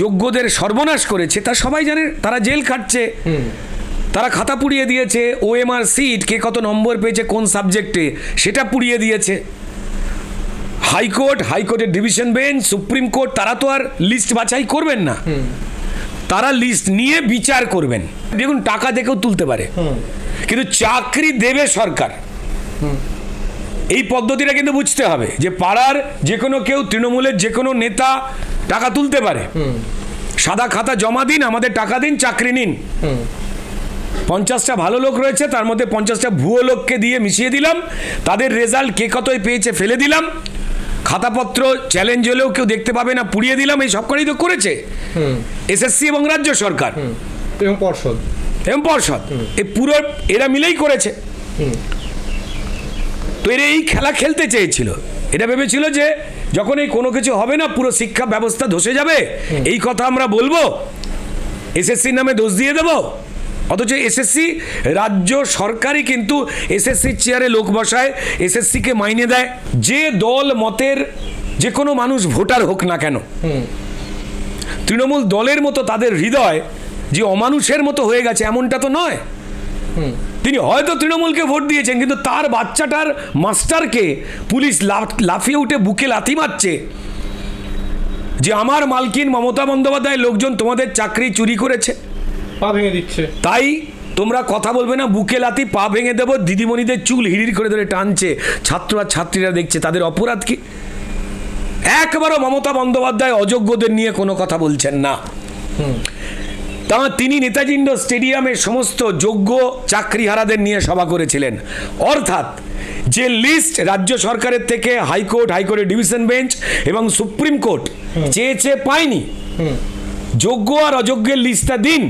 যোগ্যদের সর্বনাশ করেছে তা সবাই জানে তারা জেল খাটছে। তারা খাতা পুড়িয়ে দিয়েছে ওএমআর সিট কে কত নম্বর পেয়েছে কোন সাবজেক্টে সেটা পুড়িয়ে দিয়েছে। High court court division bench supreme court তারা তো আর লিস্ট বাছাই করবেন না। তারা লিস্ট নিয়ে বিচার করবেন। দেখুন টাকা দেখেও তুলতে পারে। কিন্তু চাকরি দেবে সরকার। এই পদ্ধতিটা কিন্তু বুঝতে হবে যে পাড়ার যে কোনো কেউ তৃণমূলের যে কোনো নেতা টাকা তুলতে পারে। সাদা খাতা জমা দিন আমাদের টাকা দিন চাকরি নিন। পঞ্চাশটা ভালো লোক রয়েছে তার মধ্যে পঞ্চাশটা ভুয়ো লোককে দিয়ে মিশিয়ে দিলাম। তাদের রেজাল্ট কে কতই পেয়েছে ফেলে দিলাম। খাতাপত্র চ্যালেঞ্জ হলেও কেউ দেখতে পাবে না পুড়িয়ে দিলাম এই সব তো করেছে। এসএসসি এবং রাজ্য সরকার। এবং পর্ষদ। এবং পর্ষদ। এই পুরো এরা মিলেই করেছে। তো এরা এই খেলা খেলতে চেয়েছিল। এটা ভেবেছিল যে যখন এই কোনো কিছু হবে না পুরো শিক্ষা ব্যবস্থা ধসে যাবে। এই কথা আমরা বলব। এসএসসির নামে দোষ দিয়ে দেব। অথচ এসএসসি রাজ্য সরকারই কিন্তু এসএসসির চেয়ারে লোক বসায় এসএসসিকে মাইনে দেয়। যে দল মতের যে কোনো মানুষ ভোটার হোক না কেন। তৃণমূল দলের মতো তাদের হৃদয় যে অমানুষের মতো হয়ে গেছে এমনটা তো নয়। তিনি হয়তো তৃণমূলকে ভোট দিয়েছেন কিন্তু তার বাচ্চাটার মাস্টারকে পুলিশ লাফ- লাফিয়ে উঠে বুকে লাথি মারছে। যে আমার মালকিন মমতা বন্দ্যোপাধ্যায় লোকজন তোমাদের চাকরি চুরি করেছে। পা ভেঙে দিচ্ছে। তাই তোমরা কথা বলবে না বুকে লাথি পা ভেঙে দেবো দিদিমণিদের চুল হিড়ির করে ধরে টানছে ছাত্র আর ছাত্রীরা দেখছে তাদের অপরাধ কি? একবারও মমতা বন্দ্যোপাধ্যায় অযোগ্যদের নিয়ে কোনো কথা বলছেন না। তা তিনি নেতাজি ইন্ডোর স্টেডিয়ামে সমস্ত যোগ্য চাকরিহারাদের নিয়ে সভা করেছিলেন। অর্থাৎ যে লিস্ট রাজ্য সরকারের থেকে হাইকোর্ট হাইকোর্টের ডিভিশন বেঞ্চ এবং সুপ্রিম কোর্ট চেয়ে চেয়ে পায়নি। যোগ্য আর অযোগ্যের লিস্টটা দিন।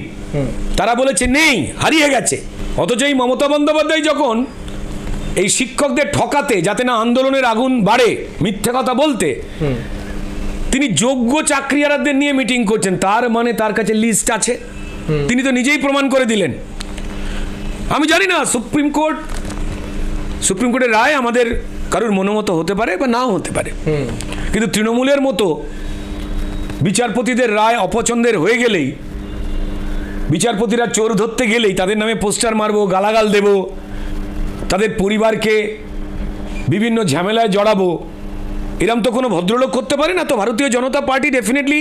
তারা বলেছে নেই হারিয়ে গেছে। অথচ এই মমতা বন্দ্যোপাধ্যায় যখন এই শিক্ষকদের ঠকাতে যাতে না আন্দোলনের আগুন বাড়ে মিথ্যে কথা বলতে তিনি যোগ্য চাকরিয়ারদের নিয়ে মিটিং করছেন। তার মানে তার কাছে লিস্ট আছে। তিনি তো নিজেই প্রমাণ করে দিলেন। আমি জানি না সুপ্রিম কোর্ট সুপ্রিম কোর্টের রায় আমাদের কারোর মনোমতো হতে পারে বা নাও হতে পারে। কিন্তু তৃণমূলের মতো বিচারপতিদের রায় অপছন্দের হয়ে গেলেই বিচারপতিরা চোর ধরতে গেলেই তাদের নামে পোস্টার মারবো গালাগাল দেব তাদের পরিবারকে বিভিন্ন ঝামেলায় জড়াবো এরম তো কোনো ভদ্রলোক করতে পারে না তো ভারতীয় জনতা পার্টি ডেফিনেটলি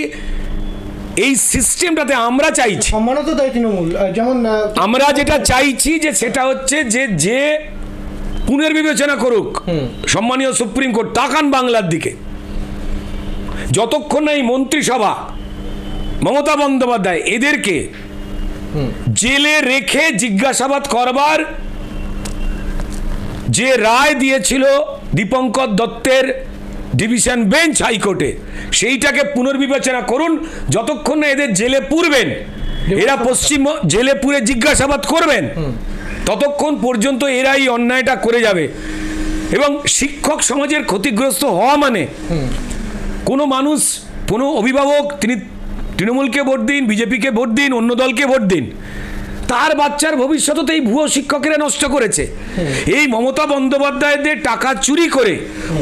এই সিস্টেমটাতে আমরা চাইছি। সম্মানও তো দেয় তৃণমূল। যেমন আহ, আমরা যেটা চাইছি যে সেটা হচ্ছে যে যে পুনর্বিবেচনা করুক সম্মানীয় সুপ্রিম কোর্ট তাকান বাংলার দিকে। যতক্ষণ এই মন্ত্রিসভা মমতা বন্দ্যোপাধ্যায় এদেরকে জেলে রেখে জিজ্ঞাসাবাদ করবার যে রায় দিয়েছিল দীপঙ্কর দত্তের ডিভিশন বেঞ্চ হাইকোর্টে। সেইটাকে পুনর্বিবেচনা করুন যতক্ষণ না এদের জেলে পুরবেন এরা পশ্চিম জেলে পুরে জিজ্ঞাসাবাদ করবেন। ততক্ষণ পর্যন্ত এরা এই অন্যায়টা করে যাবে। এবং শিক্ষক সমাজের ক্ষতিগ্রস্ত হওয়া মানে কোনো মানুষ কোনো অভিভাবক তিনি তৃণমূলকে ভোট দিন বিজেপিকে ভোট দিন অন্য দলকে ভোট দিন। তার বাচ্চার ভবিষ্যৎ তো এই ভুয়ো শিক্ষকেরা নষ্ট করেছে। এই মমতা বন্দ্যোপাধ্যায়দের টাকা চুরি করে,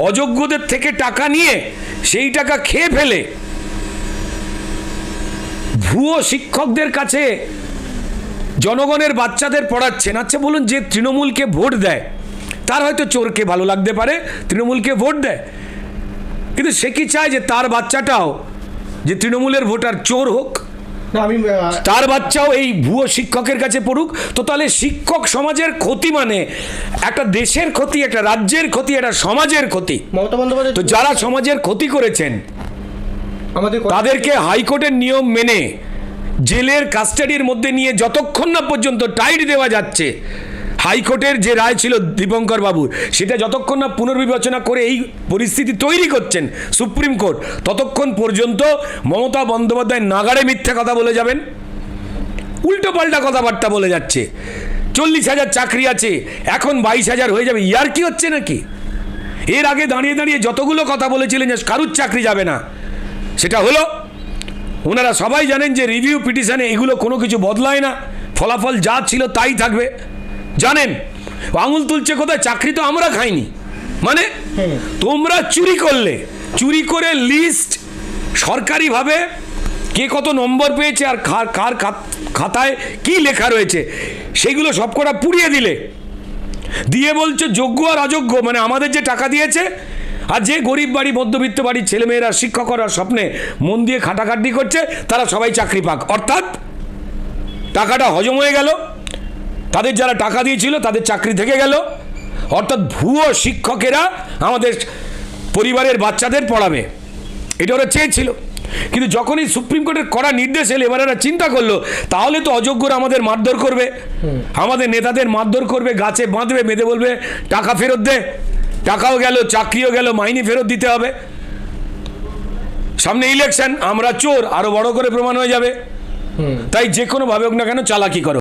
অযোগ্যদের থেকে টাকা নিয়ে সেই টাকা খেয়ে ফেলে। ভুয়ো শিক্ষকদের কাছে জনগণের বাচ্চাদের পড়াচ্ছেন আচ্ছা বলুন যে তৃণমূলকে ভোট দেয়, তার হয়তো চোরকে ভালো লাগতে পারে, তৃণমূলকে ভোট দেয়। কিন্তু সে কি চায় যে তার বাচ্চাটাও, যে তৃণমূলের ভোটার চোর হোক আমি তার বাচ্চাও এই ভুয়ো শিক্ষকের কাছে পড়ুক। তো তাহলে শিক্ষক সমাজের ক্ষতি মানে একটা দেশের ক্ষতি একটা রাজ্যের ক্ষতি একটা সমাজের ক্ষতি। মমতা বন্দ্যোপাধ্যায় তো যারা সমাজের ক্ষতি করেছেন আমাদের তাদেরকে হাইকোর্টের নিয়ম মেনে জেলের কাস্টাডির মধ্যে নিয়ে যতক্ষণ না পর্যন্ত টাইট দেওয়া যাচ্ছে হাইকোর্টের যে রায় ছিল দীপঙ্কর বাবুর, সেটা যতক্ষণ না পুনর্বিবেচনা করে এই পরিস্থিতি তৈরি করছেন সুপ্রিম কোর্ট, ততক্ষণ পর্যন্ত মমতা বন্দ্যোপাধ্যায় নাগাড়ে মিথ্যা কথা বলে যাবেন। উল্টো পাল্টা কথাবার্তা বলে যাচ্ছে। চল্লিশ হাজার চাকরি আছে, এখন বাইশ হাজার হয়ে যাবে। ইয়ার কি হচ্ছে নাকি? এর আগে দাঁড়িয়ে দাঁড়িয়ে যতগুলো কথা বলেছিলেন যে কারুর চাকরি যাবে না, সেটা হলো, ওনারা সবাই জানেন যে রিভিউ পিটিশনে এগুলো কোনো কিছু বদলায় না, ফলাফল যা ছিল তাই থাকবে। জানেন? আঙুল তুলছে কোথায়? চাকরি তো আমরা খাইনি। মানে তোমরা চুরি করলে। চুরি করে লিস্ট সরকারিভাবে কে কত নম্বর পেয়েছে আর কার কার খাত- খাতায় কি লেখা রয়েছে সেগুলো সবকটা পুড়িয়ে দিলে। দিয়ে বলছে যোগ্য আর অযোগ্য। মানে আমাদের যে টাকা দিয়েছে আর যে গরিব বাড়ি মধ্যবিত্ত বাড়ির ছেলেমেয়েরা শিক্ষক করার স্বপ্নে মন দিয়ে খাটাখাটি করছে তারা সবাই চাকরি পাক। অর্থাৎ টাকাটা হজম হয়ে গেল। তাদের যারা টাকা দিয়েছিল তাদের চাকরি থেকে গেল। অর্থাৎ ভুয়ো শিক্ষকেরা আমাদের পরিবারের বাচ্চাদের পড়াবে। এটা ওরা চেয়েছিল। কিন্তু যখনই সুপ্রিম কোর্টের কড়া নির্দেশ এলো এবার এরা চিন্তা করল তাহলে তো অযোগ্যরা আমাদের মারধর করবে। আমাদের নেতাদের মারধর করবে গাছে বাঁধবে বেঁধে বলবে টাকা ফেরত দে। টাকাও গেল চাকরিও গেল মাইনে ফেরত দিতে হবে। সামনে ইলেকশন আমরা চোর আরও বড় করে প্রমাণ হয়ে যাবে। তাই যে কোনো ভাবে হোক না কেন চালাকি করো।